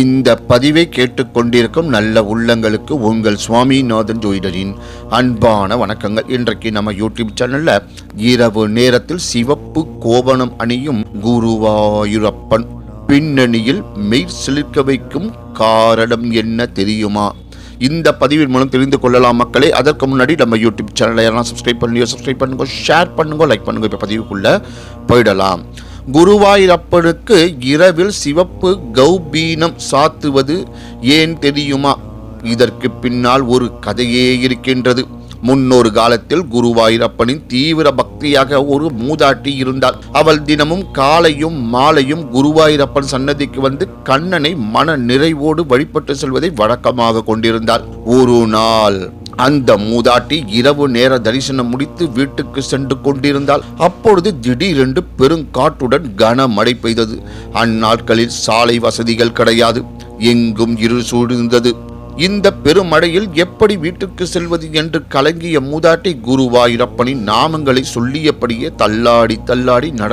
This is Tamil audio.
இந்த பதிவை கேட்டுக்கொண்டிருக்கும் நல்ல உள்ளங்களுக்கு உங்கள் சுவாமிநாதன் ஜோதிடரின் அன்பான வணக்கங்கள். இன்றைக்கு நம்ம யூடியூப் சேனல்ல இரவு நேரத்தில் சிவப்பு கோவணம் அணியும் குருவாயூரப்பன் பின்னணியில் மெய் சிலிர்க்க வைக்கும் காரணம் என்ன தெரியுமா? இந்த பதிவின் மூலம் தெரிந்து கொள்ளலாம் மக்களே. அதற்கு முன்னாடி நம்ம யூடியூப் சேனலை யாரெல்லாம் சப்ஸ்கிரைப் பண்ணியோ சப்ஸ்கிரைப் பண்ணுங்க ஷேர் பண்ணுங்க லைக் பண்ணுங்க. இப்போ பதிவுக்குள்ள போயிடலாம். குருவாயிரப்பனுக்கு இரவில் சிவப்பு கௌபீனம் சாத்துவது ஏன் தெரியுமா? இதற்கு பின்னால் ஒரு கதையே இருக்கின்றது. முன்னொரு காலத்தில் குருவாயூரப்பனின் தீவிர பக்தியாக ஒரு மூதாட்டி இருந்தாள். அவள் தினமும் காலையும் மாலையும் குருவாயூரப்பன் சன்னதிக்கு வந்து கண்ணனை மன நிறைவோடு வழிபட்டு செல்வதை வழக்கமாக கொண்டிருந்தாள். ஒரு நாள் அந்த மூதாட்டி இரவு நேர தரிசனம் முடித்து வீட்டுக்கு சென்று கொண்டிருந்தால் அப்பொழுது திடீரென்று பெருங்காற்றுடன் கனமழை பெய்தது. அந்நாட்களில் சாலை வசதிகள் கிடையாது. எங்கும் இருள் சூழ்ந்தது இந்த பெருமழையில் எப்படி வீட்டுக்கு செல்வது என்று கலங்கிய மூதாட்டி குருவாயூரப்பனின் நாமங்களை சொல்லியபடியே தள்ளாடி தள்ளாடி நட